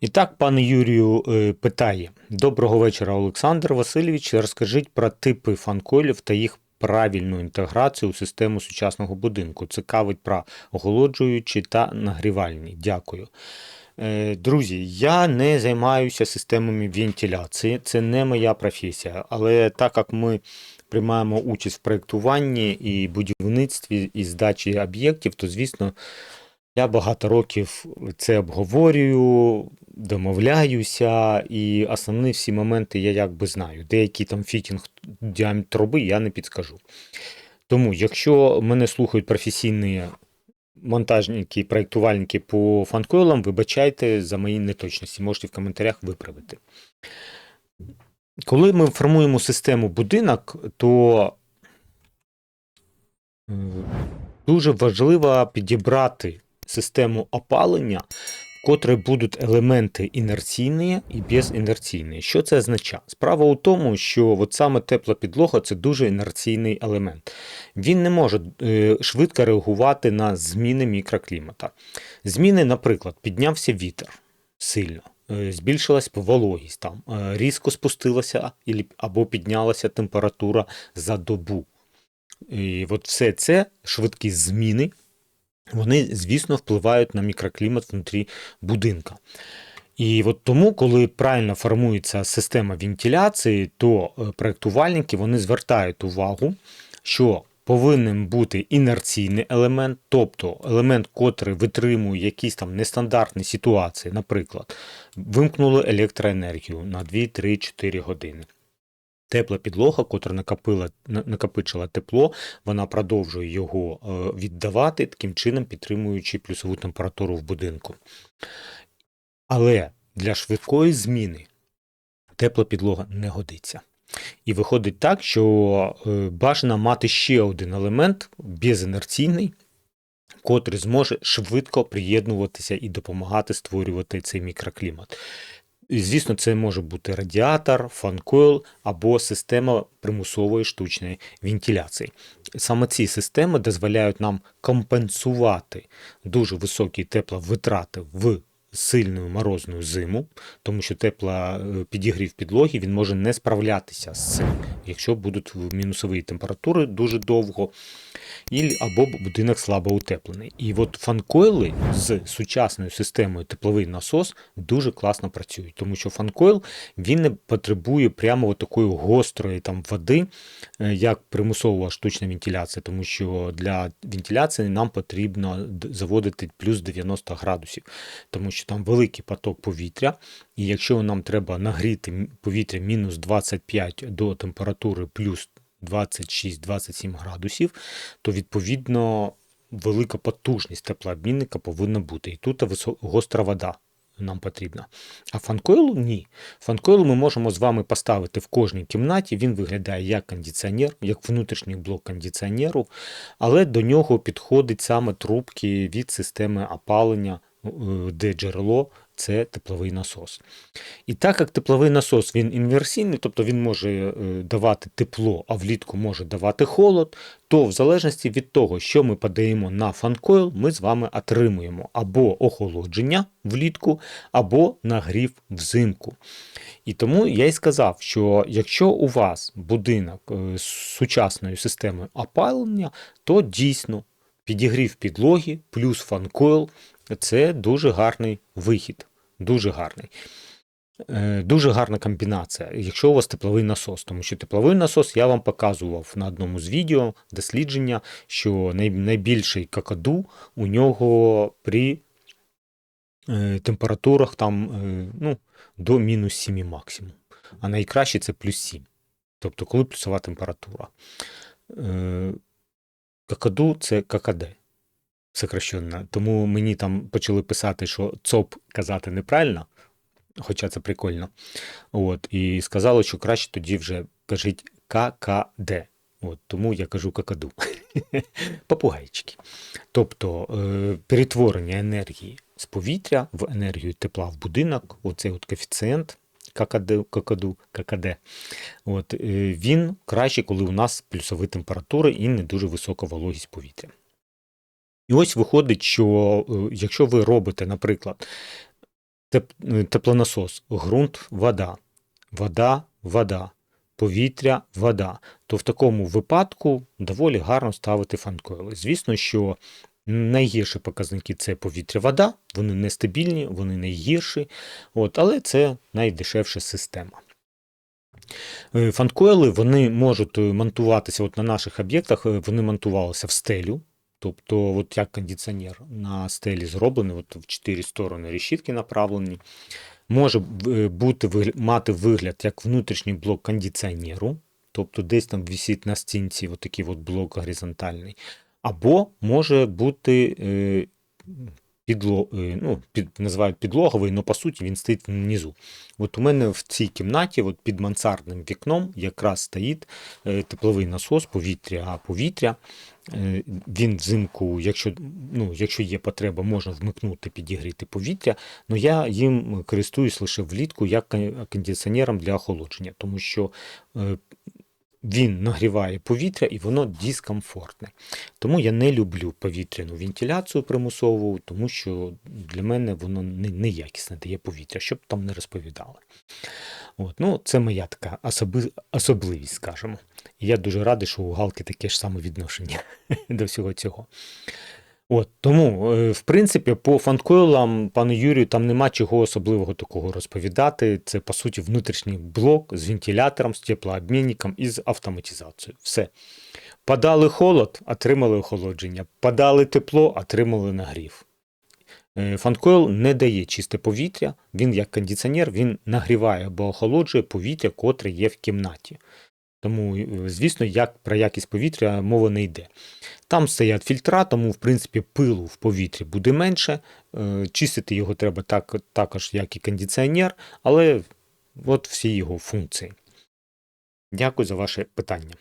І так, пане Юрію е, питає: Доброго вечора, Олександр Васильович. Розкажіть про типи фанкойлів та їх правильну інтеграцію у систему сучасного будинку. Цікавить про охолоджуючі та нагрівальні. Дякую. Е, Друзі, я не займаюся системами вентиляції, це не моя професія. Але так як ми приймаємо участь в проєктуванні і будівництві і здачі об'єктів, то звісно. Я багато років це обговорюю, домовляюся, і основні всі моменти я якби знаю. Деякий там фітінг діаметр труби я не підскажу. Тому, якщо мене слухають професійні монтажники, проєктувальники по фанкойлам, вибачайте за мої неточності, можете в коментарях виправити. Коли ми формуємо систему будинок, то дуже важливо підібрати систему опалення, в котрій будуть елементи інерційні і безінерційні. Що це означає? Справа у тому, що от саме тепла підлога це дуже інерційний елемент. Він не може е, швидко реагувати на зміни мікроклімата. Зміни, наприклад, піднявся вітер сильно. е, Збільшилась вологість, там, е, різко спустилася або піднялася температура за добу. І от все це швидкі зміни, вони, звісно, впливають на мікроклімат внутрі будинка. І от тому, коли правильно формується система вентиляції, то е, проєктувальники вони звертають увагу, що повинен бути інерційний елемент, тобто елемент, котрий витримує якісь там нестандартні ситуації, наприклад, вимкнули електроенергію на 2, 3, 4 години. Тепла підлога, котра накопила, накопичила тепло, вона продовжує його е, віддавати, таким чином підтримуючи плюсову температуру в будинку. Але для швидкої зміни тепла підлога не годиться. І виходить так, що е, бажано мати ще один елемент безінерційний, котрий зможе швидко приєднуватися і допомагати створювати цей мікроклімат. Звісно, це може бути радіатор, фанкойл або система примусової штучної вентиляції. Саме ці системи дозволяють нам компенсувати дуже високі тепловитрати в сильну морозну зиму, тому що тепла е, підігрів підлоги він може не справлятися з цим, якщо будуть мінусові температури дуже довго, або будинок слабо утеплений. І от фанкойли з сучасною системою тепловий насос дуже класно працюють, тому що фанкойл він не потребує прямо такої гострої там води, е, як примусова штучна вентиляція, тому що для вентиляції нам потрібно заводити плюс 90 градусів, тому що там великий поток повітря, і якщо нам треба нагріти повітря мінус 25 до температури плюс 26-27 градусів, то відповідно велика потужність теплообмінника повинна бути. І тут гостра вода нам потрібна. А фанкойлу ні. Фанкойл ми можемо з вами поставити в кожній кімнаті. Він виглядає як кондиціонер, як внутрішній блок кондиціонеру, але до нього підходить саме трубки від системи опалення, е, де джерело це тепловий насос. І так як тепловий насос він інверсійний, тобто він може е, давати тепло, а влітку може давати холод, то в залежності від того, що ми подаємо на фанкойл, ми з вами отримуємо або охолодження влітку, або нагрів взимку. І тому я й сказав, що якщо у вас будинок е, з сучасною системою опалення, то дійсно підігрів підлоги плюс фанкойл це дуже гарний вихід. Дуже гарний. Е, Дуже гарна комбінація, якщо у вас тепловий насос, тому що тепловий насос я вам показував на одному з відео дослідження, що найбільший какаду у нього при е, температурах там, е, ну, до мінус 7 максимум. А найкраще це плюс 7. Тобто, коли плюсова температура. Какаду це какаде. Сокращенно. Тому мені там почали писати, що ЦОП казати неправильно, хоча це прикольно. От, і сказали, що краще тоді вже кажіть ККД. От, тому я кажу какаду. Попугайчики. Тобто е, перетворення енергії з повітря в енергію тепла в будинок, оцей от коефіцієнт какаду, какаду, ККД, от, е, він краще, коли у нас плюсові температури і не дуже висока вологість повітря. І ось виходить, що е, якщо ви робите, наприклад, теп- е, теплонасос, ґрунт, вода, вода, вода, повітря, вода. То в такому випадку доволі гарно ставити фанкойли. Звісно, що найгірші показники це повітря, вода, вони нестабільні, вони найгірші, от, але це найдешевша система. Е, Фанкойли вони можуть е, монтуватися от на наших об'єктах, е, вони монтувалися в стелю. Тобто, от як кондиціонер на стелі зроблений, от в чотири сторони решітки направлені. Може бути мати вигляд як внутрішній блок кондиціонеру, тобто десь там висить на стінці от такий от блок горизонтальний. Або може бути е, підло, е, ну, під, називають підлоговий, але по суті він стоїть внизу. От у мене в цій кімнаті, от під мансардним вікном, якраз стоїть е, тепловий насос, повітря, а повітря. Він взимку, якщо, ну, якщо є потреба, можна вмикнути, підігріти повітря. але я їм користуюсь лише влітку як кондиціонером для охолодження, тому що він нагріває повітря і воно дискомфортне. Тому я не люблю повітряну вентиляцію примусову, тому що для мене воно не, неякісне дає повітря, щоб там не розповідали. От, ну, це моя така особи, особливість, скажімо. І я дуже радий, що у Галки таке ж саме відношення до всього цього. От, тому, е, в принципі, по фанкойлам, пану Юрію, там нема чого особливого такого розповідати. Це, по суті, внутрішній блок з вентилятором, з теплообмінником і з автоматизацією. Все. Подали холод, отримали охолодження. Подали тепло, отримали нагрів. Е, Фанкойл не дає чисте повітря, він як кондиціонер, він нагріває або охолоджує повітря, котре є в кімнаті. Тому, е, звісно, як про якість повітря мова не йде. Там стоять фільтра, тому, в принципі, пилу в повітрі буде менше. Е, Чистити його треба так, також, як і кондиціонер, але от всі його функції. Дякую за ваше питання.